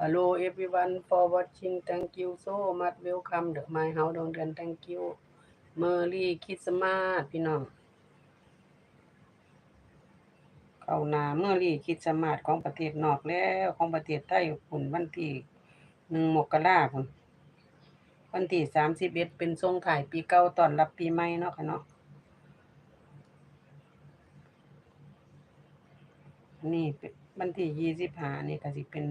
Hello everyone for watching. Thank you so much. Welcome to my house ดวงเดือน Thank you. Merry Christmas พี่น้อง เข้าหนาเมื่อรีคิดสต์มาสของประเทศนอกแล้วของประเทศไทยปุ่นวันที่หนึ่งมกราคมวันที่สามสิบเอ็ดเป็นทรงถ่ายปีเก่าตอนรับปีใหม่เนาะค่ะเนาะนี่วันที่ยี่สิบห้านี่ก็สิเป็น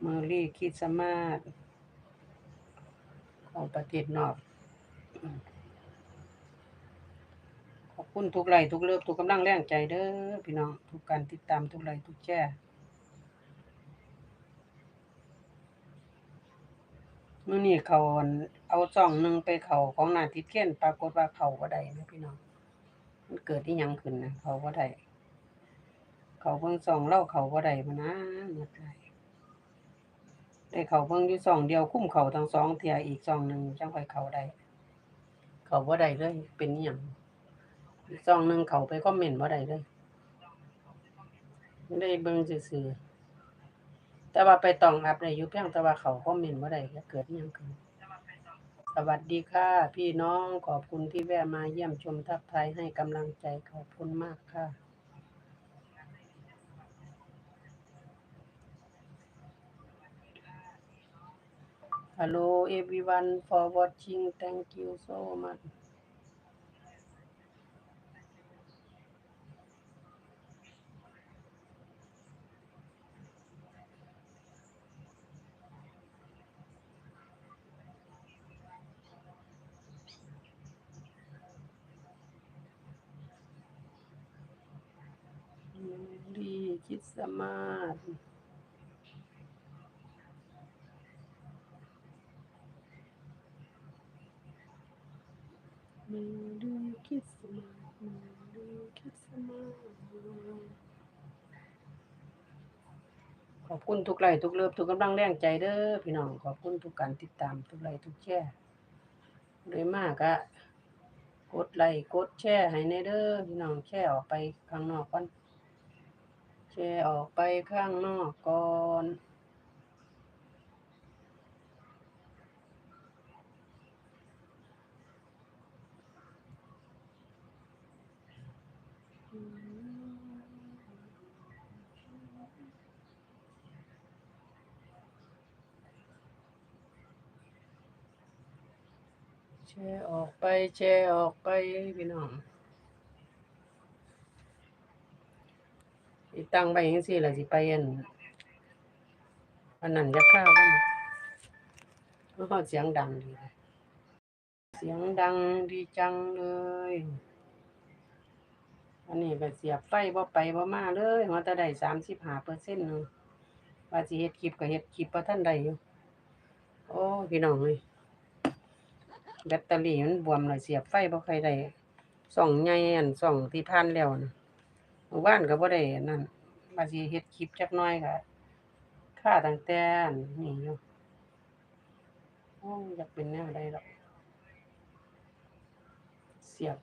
เมอรี่คิดสต์มาสของประเทศนอก ขอบคุณทุกไลค์ทุกเลิฟทุกกำลังแรงใจเด้อพี่น้อง ทุกการติดตามทุกไลค์ทุกแชร์มื้อนี้เขาเอาซ่องหนึ่งไปเขาของนาทิศเขียนปรากฏว่าเขาบ่ได้นะพี่น้องมันเกิดอีหยังขึ้นนะเขาบ่ได้เขาเบิ่งซ่องเราเขาบ่ได้มานะหมดเลย ได้เขาเบิ่งอยู่ซ่องเดียวคุ้มเขาทั้งสองเทียอีกซองหนึ่งจังค่อยเขาได้เขาบ่ได้เลยเป็นอีหยังอีกซองหนึ่งเขาไปคอมเมนต์บ่ได้เลยไม่ได้เบิ่งซื่อๆแต่ว่าไปตองอัพได้อยู่เพียงแต่ว่าเขาคอมเมนต์บ่ได้เกิดอิหยังขึ้นสวัสดีค่ะ พี่น้องขอบคุณที่แวะมาเยี่ยมชมทักทายให้กำลังใจขอบคุณมากค่ะ hello everyone for watching thank you so much Really, it's a. มาร์ทมีดีคิดสมามีดีคิดสมาขอบคุณทุกไลค์ทุกเลิฟทุกกำลังแรงใจเด้อพี่น้องขอบคุณทุกการติดตามทุกไลค์ทุกแชร์โดยมากอะกดไลค์กดแชร์ให้ในเด้อพี่น้องแชร์ออกไปข้างนอกก่อนแชร์ออกไปข้างนอกก่อน ชร์ออกไปแชร์ออกไปพี่น้องอีตั้งไปยังสี่ละสิไปอันอันนั้นจะข้าวกันเพราะเสียงดังดีเลยเสียงดังดีจังเลย อันนี้ก็เสียบไฟบ่ไปบ่มาเลยหัวแตะได้สามสิบห้าเปอร์เซ็นต์นึงว่าสิเฮ็ดคลิปก็เฮ็ดคลิปบ่ทันได้อยู่ โอ้ พี่น้องเอ้ย แบตเตอรี่มันบวมเลยเสียบไฟบ่ค่อยได้ส่องใหญ่อันส่องที่ผ่านแล้วนะเมื่อวานก็บ่ได้นั่นว่าสิเฮ็ดคลิปจักหน่อยก็ค่าตั้งแต่นนี่อยู่โอ้อยากเป็นแนวใดดอกเสียบ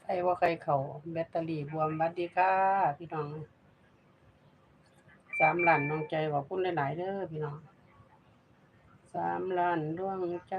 ไฟบ่ค่อยเข้าแบตเตอรี่บวมหวัดดีค่ะพี่น้องสามล้านน้องใจขอบคุณหลาย ๆเด้อพี่น้องสามล้านดวงใจ